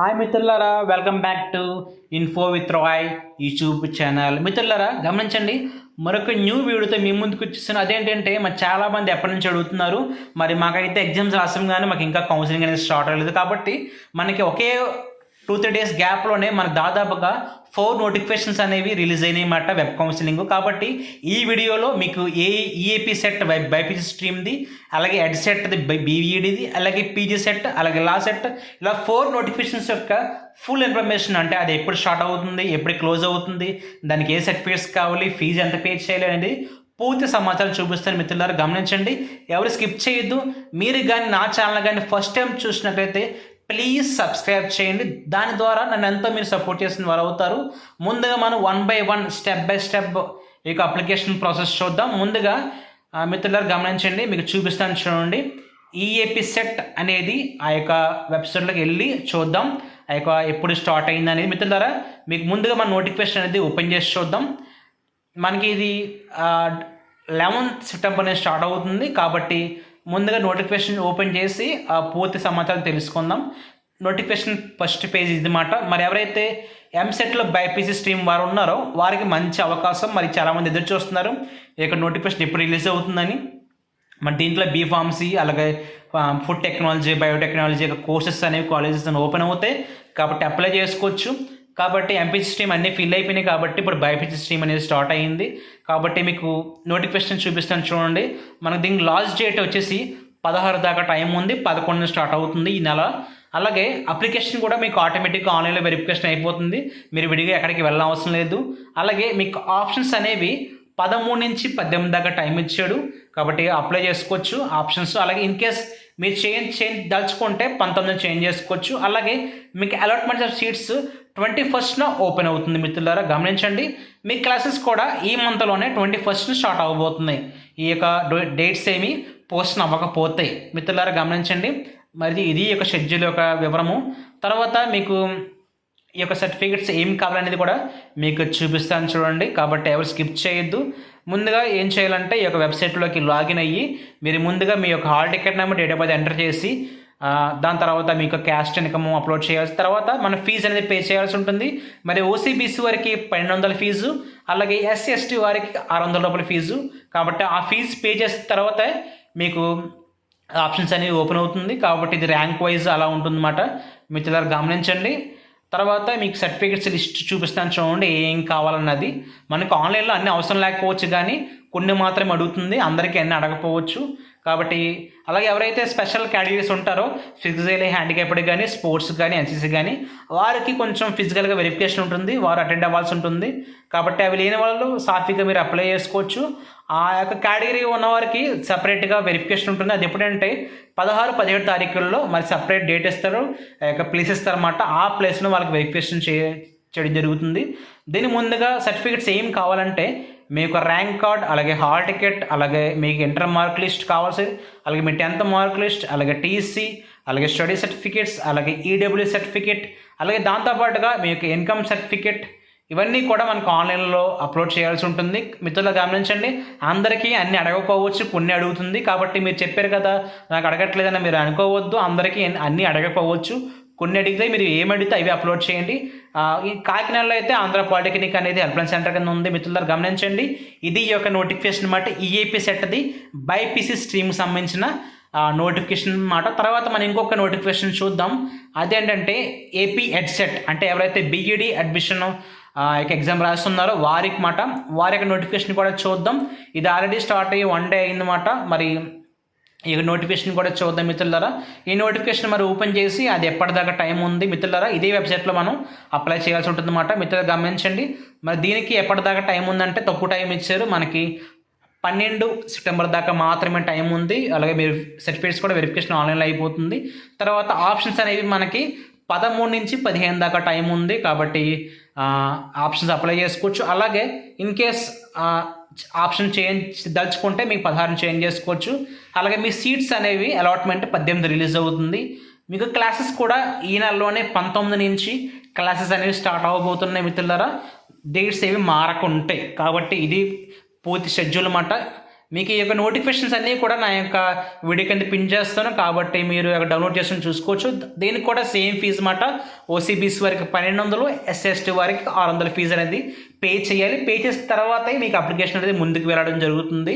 Hi మిత్రులారా. Welcome back to info with Rai YouTube channel మిత్రులారా గమనించండి మరొక న్యూ వీడియోతో మీ ముందుకు వచ్చేసాను అదేంటంటే మరి చాలామంది ఎప్పటి నుంచి అడుగుతున్నారు మరి మాకైతే ఎగ్జామ్స్ రాసాం కానీ మాకు ఇంకా కౌన్సిలింగ్ అనేది స్టార్ట్ అవ్వలేదు. కాబట్టి మనకి ఒకే టూ త్రీ డేస్ గ్యాప్లోనే మనకు దాదాపుగా ఫోర్ నోటిఫికేషన్స్ అనేవి రిలీజ్ అయినాయన్నమాట వెబ్ కౌన్సిలింగ్. కాబట్టి ఈ వీడియోలో మీకు ఏ ఈఏపీ సెట్ బై బైపీసీ స్ట్రీమ్ది అలాగే ఎడ్ సెట్ది బై అలాగే పీజీ సెట్ అలాగే లా సెట్ ఇలా ఫోర్ నోటిఫికేషన్స్ యొక్క ఫుల్ ఇన్ఫర్మేషన్ అంటే అది ఎప్పుడు స్టార్ట్ అవుతుంది ఎప్పుడు క్లోజ్ అవుతుంది దానికి ఏ సర్టిఫికేట్స్ కావాలి ఫీజు ఎంత పే చేయాలి అనేది పూర్తి సమాచారం చూపిస్తాను మిత్రులారా గమనించండి. ఎవరు స్కిప్ చేయొద్దు. మీరు కానీ నా ఛానల్ కానీ ఫస్ట్ టైం చూసినట్లయితే ప్లీజ్ సబ్స్క్రైబ్ చేయండి. దాని ద్వారా నన్ను ఎంతో మీరు సపోర్ట్ చేసిన వారు అవుతారు. ముందుగా మనం one by one step by step ఈ యొక్క అప్లికేషన్ ప్రాసెస్ చూద్దాం. ముందుగా ఆ, గమనించండి. మీకు చూపిస్తాను చూడండి. ఈఏపి సెట్ అనేది ఆ యొక్క వెబ్సైట్లోకి వెళ్ళి చూద్దాం. ఆ యొక్క ఎప్పుడు స్టార్ట్ అయింది అనేది మిత్రులారా మీకు ముందుగా మన నోటిఫికేషన్ అనేది ఓపెన్ చేసి చూద్దాం. మనకి ఇది లెవెన్త్ సెప్టెంబర్ నుంచి స్టార్ట్ అవుతుంది. కాబట్టి ముందుగా నోటిఫికేషన్ ఓపెన్ చేసి ఆ పూర్తి సమాచారం తెలుసుకుందాం. నోటిఫికేషన్ ఫస్ట్ పేజ్ ఇది మాట. మరి ఎవరైతే ఎంసెట్లో బైపీసీ స్ట్రీమ్ వారు ఉన్నారో వారికి మంచి అవకాశం మరి చాలామంది ఎదురు చూస్తున్నారు. ఇక నోటిఫికేషన్ ఎప్పుడు రిలీజ్ అవుతుందని. మరి దీంట్లో బీ ఫార్మసీ అలాగే ఫుడ్ టెక్నాలజీ బయోటెక్నాలజీ కోర్సెస్ అనేవి కాలేజెస్ ఓపెన్ అవుతాయి. కాబట్టి అప్లై చేసుకోవచ్చు. కాబట్టి ఎంపీసీ స్ట్రీమ్ అన్నీ ఫిల్ అయిపోయినాయి కాబట్టి ఇప్పుడు బైపీసీ స్ట్రీమ్ అనేది స్టార్ట్ అయ్యింది. కాబట్టి మీకు నోటిఫికేషన్ చూపిస్తాను చూడండి. మనకు దీనికి లాస్ట్ డేట్ వచ్చేసి పదహారు దాకా టైం ఉంది పదకొండు స్టార్ట్ అవుతుంది ఈ నెల. అలాగే అప్లికేషన్ కూడా మీకు ఆటోమేటిక్గా ఆన్లైన్లో వెరిఫికేషన్ అయిపోతుంది. మీరు విడిగా ఎక్కడికి వెళ్ళనవసరం లేదు. అలాగే మీకు ఆప్షన్స్ అనేవి పదమూడు నుంచి పద్దెనిమిది దాకా టైం ఇచ్చాడు. కాబట్టి అప్లై చేసుకోవచ్చు ఆప్షన్స్ అలాగే ఇన్ కేస్ మీరు చేంజ్ చేంజ్ దలుచుకుంటే పంతొమ్మిది చేంజ్ చేసుకోవచ్చు. అలాగే మీకు అలాట్మెంట్స్ ఆఫ్ సీట్స్ ట్వంటీ ఫస్ట్న ఓపెన్ అవుతుంది మిత్రులారా. గమనించండి మీ క్లాసెస్ కూడా ఈ మంత్లోనే ట్వంటీ ఫస్ట్న స్టార్ట్ అవ్వబోతున్నాయి ఈ యొక్క డేట్స్ ఏమి పోస్ట్ అవ్వకపోతాయి మిత్రులారా గమనించండి మరి ఇది యొక్క షెడ్యూల్ యొక్క వివరము. తర్వాత మీకు ఈ యొక్క సర్టిఫికెట్స్ ఏం కావాలనేది కూడా మీకు చూపిస్తాను చూడండి. కాబట్టి ఎవరు స్కిప్ చేయొద్దు. ముందుగా ఏం చేయాలంటే ఈ యొక్క వెబ్సైట్లోకి లాగిన్ అయ్యి మీరు ముందుగా మీ యొక్క hall ticket number date of birth enter చేసి దాని తర్వాత మీకు క్యాస్ట్ ఇన్కమ్ అప్లోడ్ చేయాల్సి తర్వాత మన ఫీజు అనేది పే చేయాల్సి ఉంటుంది. మరి ఓసీబీసీ వారికి పన్నెండు వందల ఫీజు అలాగే ఎస్సీ ఎస్టీ వారికి ఆరు వందల రూపాయల ఫీజు కాబట్టి ఆ ఫీజు పే చేసిన తర్వాత మీకు ఆప్షన్స్ అనేవి ఓపెన్ అవుతుంది. కాబట్టి ఇది ర్యాంక్ వైజ్ అలా ఉంటుందన్నమాట. మిత్రులారు గమనించండి. తర్వాత మీకు సర్టిఫికేట్స్ లిస్ట్ చూపిస్తాను చూడండి ఏం కావాలన్నది. మనకు ఆన్లైన్లో అన్ని అవసరం లేకపోవచ్చు కానీ కొన్ని మాత్రమే అడుగుతుంది. అందరికీ అన్ని అడగకపోవచ్చు. కాబట్టి అలాగే ఎవరైతే స్పెషల్ కేటగిరీస్ ఉంటారో ఫిజికల్ హ్యాండిక్యాప్డ్ కానీ స్పోర్ట్స్ కానీ ఎన్సీసీ కానీ వారికి కొంచెం ఫిజికల్గా వెరిఫికేషన్ ఉంటుంది వారు అటెండ్ అవ్వాల్సి ఉంటుంది. కాబట్టి అవి లేని వాళ్ళు సాఫీగా మీరు అప్లై చేసుకోవచ్చు. ఆ యొక్క కేటగిరీ ఉన్నవారికి సపరేట్గా వెరిఫికేషన్ ఉంటుంది. అది ఎప్పుడంటే పదహారు పదిహేడు తారీఖుల్లో మరి సపరేట్ డేట్ ఇస్తారు ఆ యొక్క ప్లేస్ ఇస్తారన్నమాట. ఆ ప్లేస్లో వాళ్ళకి వెరిఫికేషన్ చే చేయడం జరుగుతుంది. దీని ముందుగా సర్టిఫికెట్స్ ఏం కావాలంటే మీకు ర్యాంక్ కార్డ్ అలాగే హాల్ టికెట్ అలాగే మీకు ఇంటర్ మార్క్ లిస్ట్ కావాల్సి అలాగే మీ టెన్త్ మార్క్ లిస్ట్ అలాగే టీసీ అలాగే స్టడీ సర్టిఫికేట్స్ అలాగే ఈడబ్ల్యూ సర్టిఫికేట్ అలాగే దాంతోపాటుగా మీకు ఇన్కమ్ సర్టిఫికేట్ ఇవన్నీ కూడా మనకు ఆన్లైన్లో అప్లోడ్ చేయాల్సి ఉంటుంది. మిత్రులు గమనించండి. అందరికీ అన్ని అడగకపోవచ్చు కొన్ని అడుగుతుంది. కాబట్టి మీరు చెప్పారు కదా నాకు అడగట్లేదని మీరు అనుకోవద్దు. అందరికీ అన్నీ అడగకపోవచ్చు. కొన్ని అడిగితే మీరు ఏమి అడిగితే అవి అప్లోడ్ చేయండి. ఈ కాకినాడలో అయితే ఆంధ్ర పాలిటెక్నిక్ అనేది హెల్ప్లైన్ సెంటర్ కింద ఉంది. మిత్రులారు గమనించండి. ఇది ఈ యొక్క నోటిఫికేషన్ అన్నమాట ఈఏపీ సెట్ అది బైపీసీ స్ట్రీమ్కి సంబంధించిన నోటిఫికేషన్ అన్నమాట తర్వాత మనం ఇంకొక నోటిఫికేషన్ చూద్దాం. అదేంటంటే ఏపీ సెట్ అంటే ఎవరైతే బీఈడి అడ్మిషన్ ఎగ్జామ్ రాస్తున్నారో వారికి మాట వారి యొక్క నోటిఫికేషన్ కూడా చూద్దాం. ఇది ఆల్రెడీ స్టార్ట్ అయ్యి వన్ డే అయిందన్నమాట మరి ఇక నోటిఫికేషన్ కూడా చూద్దాం మిత్రులారా. ఈ నోటిఫికేషన్ మరి ఓపెన్ చేసి అది ఎప్పటిదాకా టైం ఉంది మిత్రులారా? ఇదే వెబ్సైట్లో మనం అప్లై చేయాల్సి ఉంటుందన్నమాట. మిత్రులు గమనించండి. మరి దీనికి ఎప్పటిదాకా టైం ఉందంటే తక్కువ టైం ఇచ్చారు. మనకి పన్నెండు సెప్టెంబర్ దాకా మాత్రమే టైం ఉంది. అలాగే మీరు సర్టిఫికేట్స్ కూడా వెరిఫికేషన్ ఆన్లైన్లో అయిపోతుంది. తర్వాత ఆప్షన్స్ అనేవి మనకి పదమూడు నుంచి పదిహేను దాకా టైం ఉంది కాబట్టి ఆప్షన్స్ అప్లై చేసుకోవచ్చు. అలాగే ఇన్ కేస్ ఆప్షన్ చేంజ్ దలుచుకుంటే మీకు పదహారు చేంజ్ చేసుకోవచ్చు. అలాగే మీ సీట్స్ అనేవి అలాట్మెంట్ పద్దెనిమిది రిలీజ్ అవుతుంది. మీకు క్లాసెస్ కూడా ఈ నెలలోనే పంతొమ్మిది నుంచి క్లాసెస్ అనేవి స్టార్ట్ అవ్వబోతున్నాయి మిత్రులారా. డేట్స్ ఏవి మారకుంటాయి. కాబట్టి ఇది పూర్తి షెడ్యూల్ అన్నమాట మీకు ఈ యొక్క నోటిఫికేషన్స్ అన్నీ కూడా నా యొక్క వీడియో కింద పిన్ చేస్తాను. కాబట్టి మీరు అక్కడ డౌన్లోడ్ చేసుకుని చూసుకోవచ్చు. దీనికి కూడా సేమ్ ఫీజు మాట ఓసీబీసీ వారికి పన్నెండు వందలు ఎస్ఎస్టీ వారికి ఆరు వందల ఫీజు అనేది పే చేయాలి. పే చేసిన తర్వాత మీకు అప్లికేషన్ అనేది ముందుకు వెళ్ళడం జరుగుతుంది.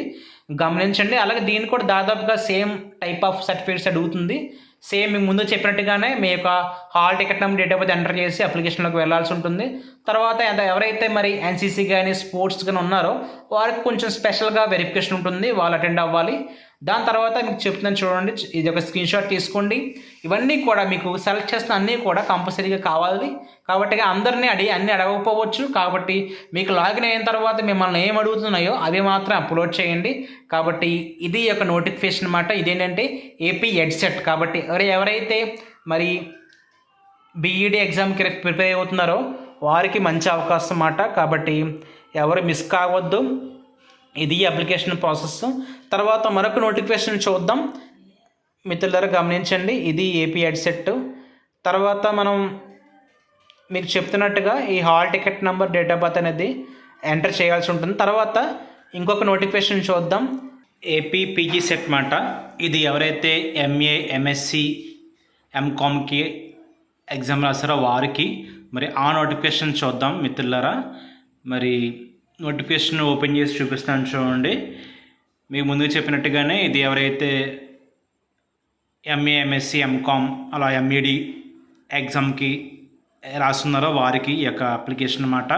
గమనించండి. అలాగే దీనికి కూడా దాదాపుగా సేమ్ టైప్ ఆఫ్ సర్టిఫికేట్స్ అడుగుతుంది. సేమ్ మీకు ముందు చెప్పినట్టుగానే మీ యొక్క hall ticket number date of birth enter చేసి అప్లికేషన్లోకి వెళ్ళాల్సి ఉంటుంది. తర్వాత ఎంత- ఎవరైతే మరి ఎన్సీసీ కానీ స్పోర్ట్స్ కానీ ఉన్నారో వారికి కొంచెం స్పెషల్గా వెరిఫికేషన్ ఉంటుంది. వాళ్ళు అటెండ్ అవ్వాలి. దాని తర్వాత మీకు చెప్తున్నాను చూడండి ఇది ఒక స్క్రీన్ షాట్ తీసుకోండి. ఇవన్నీ కూడా మీకు సెలెక్ట్ చేసిన అన్నీ కూడా కంపల్సరీగా కావాలి. కాబట్టి అందరినీ అడిగి అన్నీ అడగకపోవచ్చు. కాబట్టి మీకు లాగిన్ అయిన తర్వాత మిమ్మల్ని ఏం అడుగుతున్నాయో అవి మాత్రం అప్లోడ్ చేయండి. కాబట్టి ఇది ఒక నోటిఫికేషన్ అన్నమాట. ఇదేంటంటే ఏపీ హెడ్సెట్ కాబట్టి ఎవరు ఎవరైతే మరి బీఈడి ఎగ్జామ్కి ప్రిపేర్ అవుతున్నారో వారికి మంచి అవకాశం అన్నమాట. కాబట్టి ఎవరు మిస్ కావద్దు. ఇది అప్లికేషన్ ప్రాసెస్. తర్వాత మరొక నోటిఫికేషన్ చూద్దాం. మిత్రులారా గమనించండి ఇది ఏపీ హెడ్సెట్. తర్వాత మనం మీకు చెప్తున్నట్టుగా ఈ hall ticket number date of birth అనేది ఎంటర్ చేయాల్సి ఉంటుంది. తర్వాత ఇంకొక నోటిఫికేషన్ చూద్దాం. ఏపీ పీజీ సెట్ మాట. ఇది ఎవరైతే ఎంఏ ఎంఎస్సి ఎంకామ్కి ఎగ్జామ్ రాస్తారో వారికి మరి ఆ నోటిఫికేషన్ చూద్దాం మిత్రులారా మరి నోటిఫికేషన్ ఓపెన్ చేసి చూపిస్తాను చూడండి. మీకు ముందుకు చెప్పినట్టుగానే ఇది ఎవరైతే ఎంఏ ఎంఎస్సి ఎంకామ్ అలా ఎంఈడి ఎగ్జామ్కి రాస్తున్నారో వారికి ఈ యొక్క అప్లికేషన్ అన్నమాట.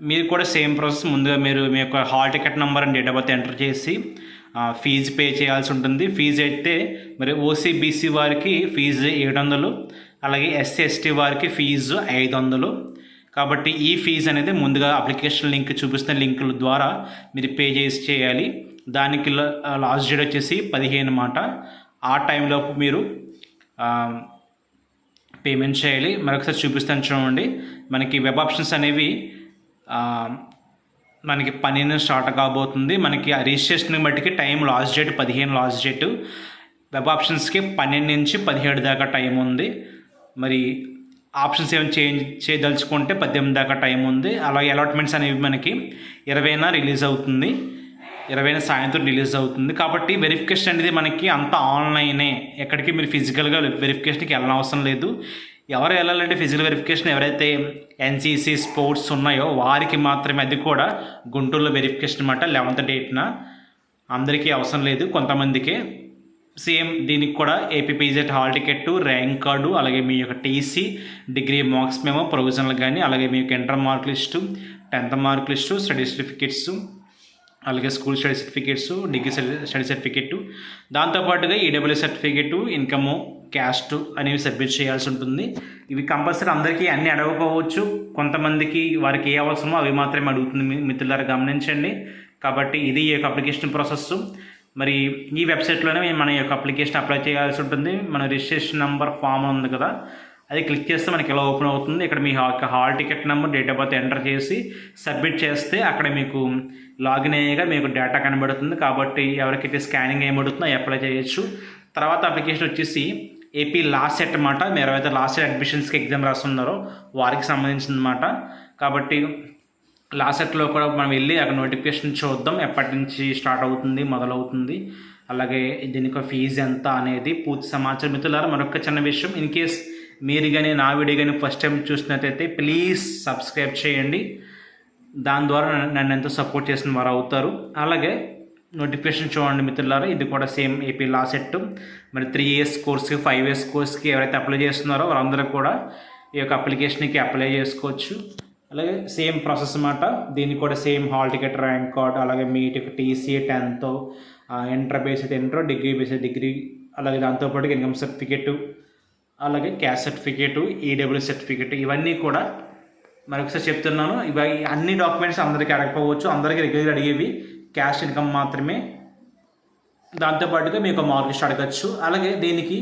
మీరు కూడా సేమ్ ప్రాసెస్ ముందుగా మీరు మీ యొక్క hall ticket number and date of birth enter చేసి ఫీజు పే చేయాల్సి ఉంటుంది. ఫీజు అయితే మరి ఓసీబీసీ వారికి ఫీజు ఏడు వందలు అలాగే ఎస్సీ ఎస్టీ వారికి ఫీజు ఐదు వందలు కాబట్టి ఈ ఫీజ్ అనేది ముందుగా అప్లికేషన్ లింక్ చూపిస్తున్న లింకుల ద్వారా మీరు పే చేసి చేయాలి. దానికి లాస్ట్ డేట్ వచ్చేసి పదిహేను మాట. ఆ టైంలోపు మీరు పేమెంట్ చేయాలి. మరొకసారి చూపిస్తాను చూడండి. మనకి వెబ్ ఆప్షన్స్ అనేవి మనకి పన్నెండు స్టార్ట్ కాబోతుంది. మనకి రిజిస్ట్రేషన్ బట్టికి టైం లాస్ట్ డేట్ పదిహేను లాస్ట్ డేట్ వెబ్ ఆప్షన్స్కి పన్నెండు నుంచి పదిహేడు దాకా టైం ఉంది. మరి ఆప్షన్స్ ఏమైనా చేంజ్ చేయదలుచుకుంటే పద్దెనిమిది దాకా టైం ఉంది. అలాగే అలాట్మెంట్స్ అనేవి మనకి ఇరవైన రిలీజ్ అవుతుంది. ఇరవైన సాయంత్రం రిలీజ్ అవుతుంది. కాబట్టి వెరిఫికేషన్ అనేది మనకి అంత ఆన్లైనే. ఎక్కడికి మీరు ఫిజికల్గా వెరిఫికేషన్కి వెళ్ళనవసరం అవసరం లేదు. ఎవరు వెళ్ళాలంటే ఫిజికల్ వెరిఫికేషన్ ఎవరైతే ఎన్సీసీ స్పోర్ట్స్ ఉన్నాయో వారికి మాత్రమే అది కూడా గుంటూరులో వెరిఫికేషన్ అనమాట లెవెంత్ డేట్న. అందరికీ అవసరం లేదు. కొంతమందికే సేమ్ దీనికి కూడా AP PGCET hall ticket rank card అలాగే మీ యొక్క టీసీ డిగ్రీ మార్క్స్ మేము ప్రొవిజనల్ కానీ అలాగే మీ యొక్క inter mark list tenth mark list study certificates అలాగే school study certificates degree study certificate దాంతోపాటుగా ఈడబ్ల్యూ సర్టిఫికేట్ ఇన్కమ్ క్యాస్ట్ అనేవి సబ్మిట్ చేయాల్సి ఉంటుంది. ఇవి కంపల్సరీ అందరికీ అన్ని అడగకపోవచ్చు. కొంతమందికి వారికి ఏ అవసరమో అవి మాత్రమే అడుగుతుంది మీ మిత్రులారా గమనించండి. కాబట్టి ఇది ఈ యొక్క అప్లికేషన్ ప్రాసెస్ మరి ఈ వెబ్సైట్లోనే మన యొక్క అప్లికేషన్ అప్లై చేయాల్సి ఉంటుంది. మన రిజిస్ట్రేషన్ నెంబర్ ఫామ్ ఉంది కదా అది క్లిక్ చేస్తే మనకి ఎలా ఓపెన్ అవుతుంది. ఇక్కడ మీ యొక్క hall ticket number date of birth enter చేసి సబ్మిట్ చేస్తే అక్కడ మీకు లాగిన్ అయ్యేగా మీకు డేటా కనబడుతుంది. కాబట్టి ఎవరికైతే స్కానింగ్ ఏమడుతుందో అప్లై చేయొచ్చు. తర్వాత అప్లికేషన్ వచ్చేసి ఏపీ లాస్ట్ సెట్ అన్నమాట. మీరు ఎవరైతే లాస్ట్ సెట్ అడ్మిషన్స్కి ఎగ్జామ్ రాస్తున్నారో వారికి సంబంధించిందన్నమాట. కాబట్టి లాసెట్లో కూడా మనం వెళ్ళి అక్కడ నోటిఫికేషన్ చూద్దాం. ఎప్పటి నుంచి స్టార్ట్ అవుతుంది మొదలవుతుంది. అలాగే దీనికి ఫీజు ఎంత అనేది పూర్తి సమాచారం. మిత్రులారా మరొక చిన్న విషయం. ఇన్ కేస్ మీరు కానీ నా వీడియో కానీ ఫస్ట్ టైం చూసినట్టయితే ప్లీజ్ సబ్స్క్రైబ్ చేయండి. దాని ద్వారా నన్ను- నన్ను ఎంతో సపోర్ట్ చేసిన వారు అవుతారు. అలాగే నోటిఫికేషన్ చూడండి మిత్రులారా ఇది కూడా సేమ్ ఏపీ లా సెట్ మరి త్రీ ఇయర్స్ కోర్స్కి ఫైవ్ ఇయర్స్ కోర్స్కి ఎవరైతే అప్లై చేస్తున్నారో వారందరూ కూడా ఈ యొక్క అప్లికేషన్కి అప్లై చేసుకోవచ్చు. అలాగే సేమ్ ప్రాసెస్ అన్నమాట. దీనికి కూడా same hall ticket rank card అలాగే మీ TCA TC tenth inter based inter degree based degree అలాగే దాంతోపాటు ఇన్కమ్ సర్టిఫికేట్ అలాగే క్యాస్ట్ సర్టిఫికేట్ ఈడబ్ల్యూ సర్టిఫికేట్ ఇవన్నీ కూడా మరొకసారి చెప్తున్నాను. ఇవి అన్ని డాక్యుమెంట్స్ అందరికీ అడగకపోవచ్చు అందరికీ రెగ్యులర్ అడిగేవి. క్యాష్ ఇన్కమ్ మాత్రమే. దాంతోపాటుగా మీకు మార్క్ లిస్ట్ అడగచ్చు అలాగే దీనికి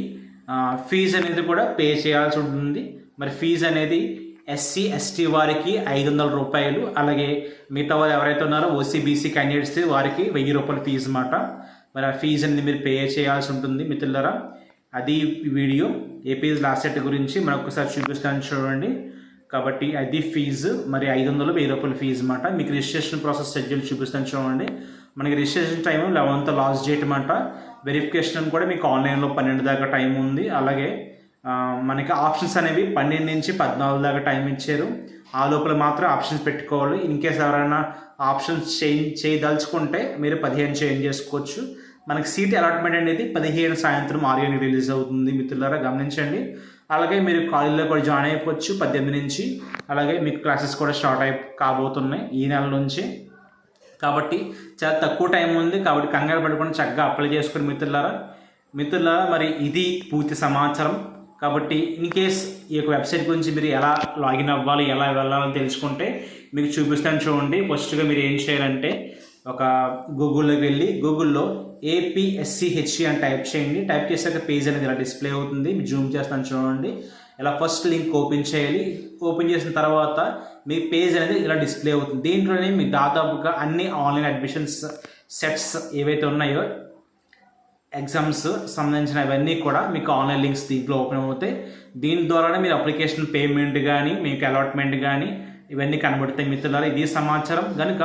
ఫీజు అనేది కూడా పే చేయాల్సి ఉంటుంది. మరి ఫీజు అనేది ఎస్సీ ఎస్టీ వారికి ఐదు వందల రూపాయలు అలాగే మిగతా వారు ఎవరైతే ఉన్నారో ఓసీబీసీ క్యాండిడేట్స్ వారికి వెయ్యి రూపాయల ఫీజు అన్నమాట మరి ఆ ఫీజు అనేది మీరు పే చేయాల్సి ఉంటుంది మిత్రులరా. అది వీడియో ఏపీ లాస్ట్ సెట్ గురించి మరొకసారి చూపిస్తాను చూడండి. కాబట్టి అది ఫీజు మరి ఐదు వందలు వెయ్యి రూపాయల ఫీజు అన్నమాట మీకు రిజిస్ట్రేషన్ ప్రాసెస్ షెడ్యూల్ చూపిస్తాను చూడండి. మనకి registration time eleventh last date అనమాట వెరిఫికేషన్ కూడా మీకు ఆన్లైన్లో పన్నెండు దాకా టైం ఉంది. అలాగే మనకి ఆప్షన్స్ అనేవి పన్నెండు నుంచి పద్నాలుగు దాకా టైం ఇచ్చారు. ఆ లోపల మాత్రం ఆప్షన్స్ పెట్టుకోవాలి. ఇన్ కేస్ ఎవరైనా ఆప్షన్స్ చేంజ్ చేయదలుచుకుంటే మీరు పదిహేను చేంజ్ చేసుకోవచ్చు. మనకి సీట్ అలాట్మెంట్ అనేది పదిహేను సాయంత్రం ఆరుగానికి రిలీజ్ అవుతుంది మిత్రులారా గమనించండి. అలాగే మీరు కాలేజీలో కూడా జాయిన్ అయిపోవచ్చు పద్దెనిమిది నుంచి. అలాగే మీకు క్లాసెస్ కూడా స్టార్ట్ అయి కాబోతున్నాయి ఈ నెల నుంచి. కాబట్టి చాలా తక్కువ టైం ఉంది. కాబట్టి కంగారు పడకుండా చక్కగా అప్లై చేసుకుని మిత్రులారా. మిత్రులారా మరి ఇది పూర్తి సమాచారం. కాబట్టి ఇన్ కేస్ ఈ యొక్క వెబ్సైట్ గురించి మీరు ఎలా లాగిన్ అవ్వాలి ఎలా వెళ్ళాలని తెలుసుకుంటే మీకు చూపిస్తాను చూడండి. ఫస్ట్గా మీరు ఏం చేయాలంటే ఒక గూగుల్లోకి వెళ్ళి గూగుల్లో ఏపీఎస్సిహెచ్సి అని టైప్ చేయండి. టైప్ చేశాక పేజ్ అనేది ఇలా డిస్ప్లే అవుతుంది. మీరు జూమ్ చేస్తాను చూడండి. ఇలా ఫస్ట్ లింక్ ఓపెన్ చేయాలి. ఓపెన్ చేసిన తర్వాత మీ పేజ్ అనేది ఇలా డిస్ప్లే అవుతుంది. దీంట్లోనే మీకు దాదాపుగా అన్ని ఆన్లైన్ అడ్మిషన్స్ సెట్స్ ఏవైతే ఉన్నాయో ఎగ్జామ్స్ సంబంధించిన ఇవన్నీ కూడా మీకు ఆన్లైన్ లింక్స్ దీంట్లో ఓపెన్ అవుతాయి. దీని ద్వారానే మీరు అప్లికేషన్ పేమెంట్ కానీ మీకు అలాట్మెంట్ కానీ ఇవన్నీ కనబడతాయి మిత్రులారా. ఇది సమాచారం. కనుక